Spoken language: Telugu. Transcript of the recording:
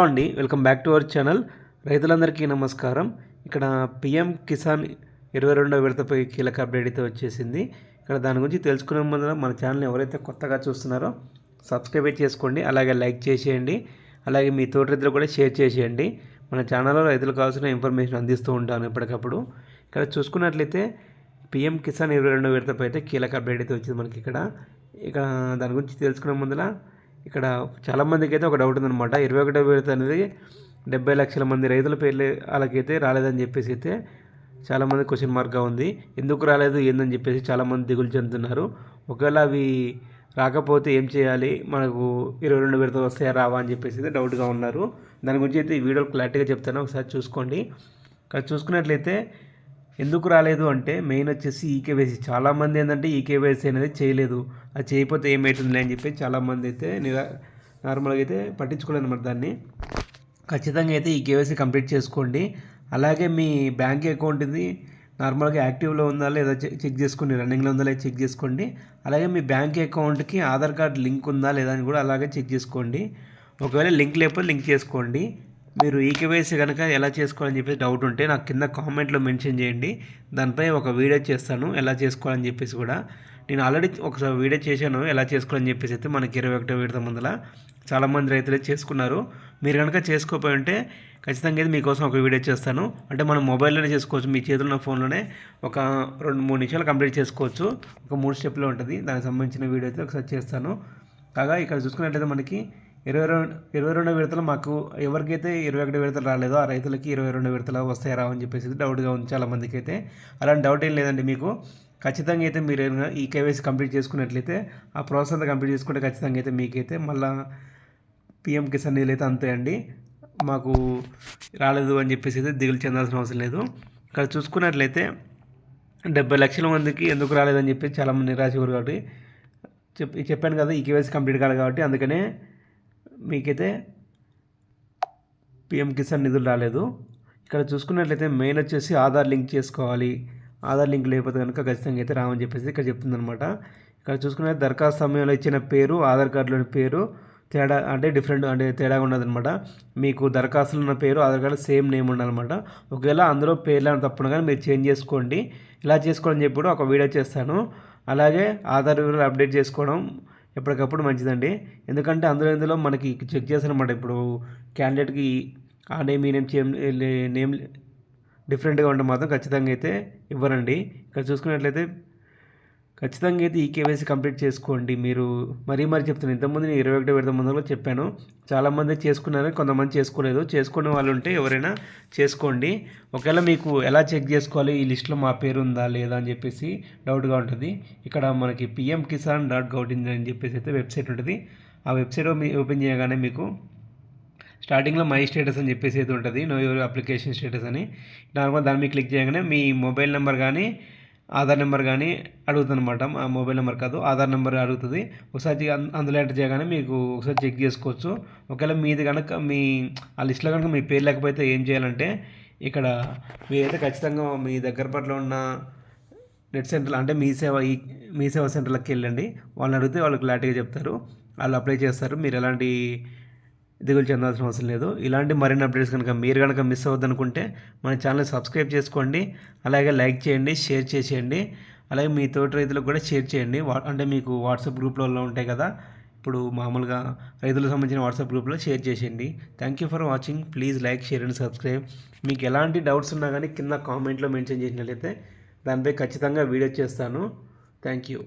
అండి welcome back to our channel. రైతులందరికీ నమస్కారం. ఇక్కడ పిఎం కిసాన్ ఇరవై రెండవ విడతపై కీలక అప్డేట్ అయితే వచ్చేసింది. ఇక్కడ దాని గురించి తెలుసుకునే ముందు మన ఛానల్ ఎవరైతే కొత్తగా చూస్తున్నారో సబ్స్క్రైబ్ చేసుకోండి అలాగే లైక్ చేసేయండి అలాగే మీ తోటి రైతులు కూడా షేర్ చేసేయండి. మన ఛానల్లో రైతులకు కావాల్సిన ఇన్ఫర్మేషన్ అందిస్తూ ఉంటాను ఎప్పటికప్పుడు ఇక్కడ చూసుకున్నట్లయితే పిఎం కిసాన్ ఇరవై రెండవ విడతపై అయితే కీలక అప్డేట్ అయితే వచ్చింది మనకి ఇక్కడ. ఇక్కడ దాని గురించి తెలుసుకునే ముందర ఇక్కడ చాలామందికి అయితే ఒక డౌట్ ఉందన్నమాట. ఇరవై ఒకటో విడత అనేది డెబ్బై లక్షల మంది రైతుల పేర్లు వాళ్ళకైతే రాలేదని చెప్పేసి అయితే చాలామంది క్వశ్చన్ మార్క్గా ఉంది. ఎందుకు రాలేదు ఏందని చెప్పేసి చాలామంది దిగులు చెందుతున్నారు. ఒకవేళ అవి రాకపోతే ఏం చేయాలి? మనకు ఇరవై రెండు విడత వస్తాయా రావా అని చెప్పేసి అయితే డౌట్గా ఉన్నారు. దాని గురించి అయితే ఈ వీడియో క్లారిటీగా చెప్తాను. ఒకసారి చూసుకోండి. ఇక్కడ చూసుకున్నట్లయితే ఎందుకు రాలేదు అంటే మెయిన్ వచ్చేసి ఈకేవైసీ చాలామంది ఏంటంటే ఈకేవైసీ అనేది చేయలేదు. అది చేయకపోతే ఏమవుతుంది అని చెప్పి చాలామంది అయితే నిరా నార్మల్గా అయితే పట్టించుకోలేదు అనమాట దాన్ని. ఖచ్చితంగా అయితే ఈ కేవైసీ కంప్లీట్ చేసుకోండి. అలాగే మీ బ్యాంక్ అకౌంట్ ఇది నార్మల్గా యాక్టివ్లో ఉందా లేదా చెక్ చేసుకోండి రన్నింగ్లో ఉందా లేదా చెక్ చేసుకోండి. అలాగే మీ బ్యాంక్ అకౌంట్కి ఆధార్ కార్డ్ లింక్ ఉందా లేదా అని కూడా అలాగే చెక్ చేసుకోండి. ఒకవేళ లింక్ లేకపోతే లింక్ చేసుకోండి. మీరు ఈకేవైసీ కనుక ఎలా చేసుకోవాలని చెప్పేసి డౌట్ ఉంటే నాకు కింద కామెంట్లో మెన్షన్ చేయండి. దానిపై ఒక వీడియో చేస్తాను ఎలా చేసుకోవాలని చెప్పేసి కూడా. నేను ఆల్రెడీ ఒకసారి వీడియో చేశాను ఎలా చేసుకోవాలని చెప్పేసి అయితే మనకి ఇరవై ఒకటో విడత ముందల చాలామంది రైతులు చేసుకున్నారు. మీరు కనుక చేసుకోపోయి ఉంటే ఖచ్చితంగా అయితే మీకోసం ఒక వీడియో చేస్తాను. అంటే మనం మొబైల్లోనే చేసుకోవచ్చు మీ చేతిలో ఉన్న ఫోన్లోనే ఒక రెండు మూడు నిమిషాలు కంప్లీట్ చేసుకోవచ్చు. ఒక మూడు స్టెప్లో ఉంటుంది. దానికి సంబంధించిన వీడియో అయితే ఒకసారి చేస్తాను. కాగా ఇక్కడ చూసుకున్నట్లయితే మనకి ఇరవై రెండు ఇరవై రెండు విడతలు మాకు ఎవరికైతే ఇరవై ఒకటి విడతలు రాలేదో ఆ రైతులకి ఇరవై రెండు విడతలు వస్తాయి రావని చెప్పేసి డౌట్గా ఉంది చాలామందికి అయితే అలాంటి డౌట్ ఏం లేదండి మీకు. ఖచ్చితంగా అయితే మీరు ఈ కేవైసీ కంప్లీట్ చేసుకున్నట్లయితే ఆ ప్రాసెస్ అంతా కంప్లీట్ చేసుకుంటే ఖచ్చితంగా అయితే మీకైతే మళ్ళీ పిఎం కిసాన్ నిధులు అయితే అంతే అండి మాకు రాలేదు అని చెప్పేసి అయితే దిగులు చెందాల్సిన అవసరం లేదు. ఇక్కడ చూసుకున్నట్లయితే డెబ్బై లక్షల మందికి ఎందుకు రాలేదని చెప్పి చాలామంది నిరాశ కాబట్టి చెప్పి చెప్పాను కదా ఈ కేవైసీ కంప్లీట్ కాదు కాబట్టి అందుకనే మీకైతే పిఎం కిసాన్ నిధులు రాలేదు. ఇక్కడ చూసుకున్నట్లయితే మెయిన్ వచ్చేసి ఆధార్ లింక్ చేసుకోవాలి. ఆధార్ లింక్ లేకపోతే కనుక ఖచ్చితంగా అయితే రామని చెప్పేసి ఇక్కడ చెప్తుందనమాట ఇక్కడ చూసుకునే దరఖాస్తు సమయంలో ఇచ్చిన పేరు ఆధార్ కార్డులోని పేరు తేడా అంటే డిఫరెంట్ అంటే తేడాగా ఉన్నదనమాట మీకు దరఖాస్తులో ఉన్న పేరు ఆధార్ కార్డు సేమ్ నేమ్ ఉండాలన్నమాట. ఒకవేళ అందులో పేర్లను తప్పున కానీ మీరు చేంజ్ చేసుకోండి. ఇలా చేసుకోవాలని చెప్పి ఒక వీడియో చేస్తాను. అలాగే ఆధార్ వివరాలు అప్డేట్ చేసుకోవడం ఎప్పటికప్పుడు మంచిదండి. ఎందుకంటే అందులో ఇందులో మనకి చెక్ చేస్తారనమాట ఇప్పుడు క్యాండిడేట్కి ఆ నేమ్ ఈ నేమ్ నేమ్ డిఫరెంట్గా ఉంటే మాత్రం ఖచ్చితంగా అయితే ఇవ్వరండి. ఇక్కడ చూసుకున్నట్లయితే ఖచ్చితంగా అయితే ఈ కేవైసీ కంప్లీట్ చేసుకోండి. మీరు మరీ మరీ చెప్తున్నాను ఇంతకుముందు నేను ఇరవై ఒకటి విడత ముందులో చెప్పాను. చాలామంది చేసుకున్నారు కొంతమంది చేసుకోలేదు. చేసుకునే వాళ్ళు ఉంటే ఎవరైనా చేసుకోండి. ఒకవేళ మీకు ఎలా చెక్ చేసుకోవాలి ఈ లిస్ట్లో మా పేరు ఉందా లేదా అని చెప్పేసి డౌట్గా ఉంటుంది. ఇక్కడ మనకి PM Kisan dot gov in అని చెప్పేసి అయితే వెబ్సైట్ ఉంటుంది. ఆ వెబ్సైట్ ఓపెన్ చేయగానే మీకు స్టార్టింగ్లో మై స్టేటస్ అని చెప్పేసి అయితే ఉంటుంది. నో యువర్ అప్లికేషన్ స్టేటస్ అని. నార్మల్ దాన్ని క్లిక్ చేయగానే మీ మొబైల్ నెంబర్ కానీ ఆధార్ నెంబర్ కానీ అడుగుతుంది అనమాట ఆ మొబైల్ నెంబర్ కాదు ఆధార్ నెంబర్ అడుగుతుంది. ఒకసారి అందులో ఎంటర్ చేయగానే మీకు ఒకసారి చెక్ చేసుకోవచ్చు. ఒకవేళ మీది కనుక మీ ఆ లిస్ట్లో కనుక మీ పేరు లేకపోతే ఏం చేయాలంటే ఇక్కడ మీరైతే ఖచ్చితంగా మీ దగ్గర పట్ల ఉన్న నెట్ సెంటర్ అంటే మీ సేవ ఈ మీ సేవ సెంటర్లకు వెళ్ళండి. వాళ్ళని అడిగితే వాళ్ళు క్లారిటీగా చెప్తారు. వాళ్ళు అప్లై చేస్తారు. మీరు ఎలాంటి దిగులు చెందాల్సిన అవసరం లేదు. ఇలాంటి మరిన్ని అప్డేట్స్ కనుక మీరు కనుక మిస్ అవ్వద్దనుకుంటే మన ఛానల్ సబ్స్క్రైబ్ చేసుకోండి. అలాగే లైక్ చేయండి షేర్ చేసేయండి. అలాగే మీ తోటి రైతులకు కూడా షేర్ చేయండి. అంటే మీకు వాట్సాప్ గ్రూప్లలో ఉంటాయి కదా. ఇప్పుడు మామూలుగా రైతులకు సంబంధించిన వాట్సాప్ గ్రూప్లో షేర్ చేసేయండి. Thank you for watching please like share and subscribe మీకు ఎలాంటి డౌట్స్ ఉన్నా కానీ కింద కామెంట్లో మెన్షన్ చేసినట్లయితే దానిపై ఖచ్చితంగా వీడియో చేస్తాను. Thank you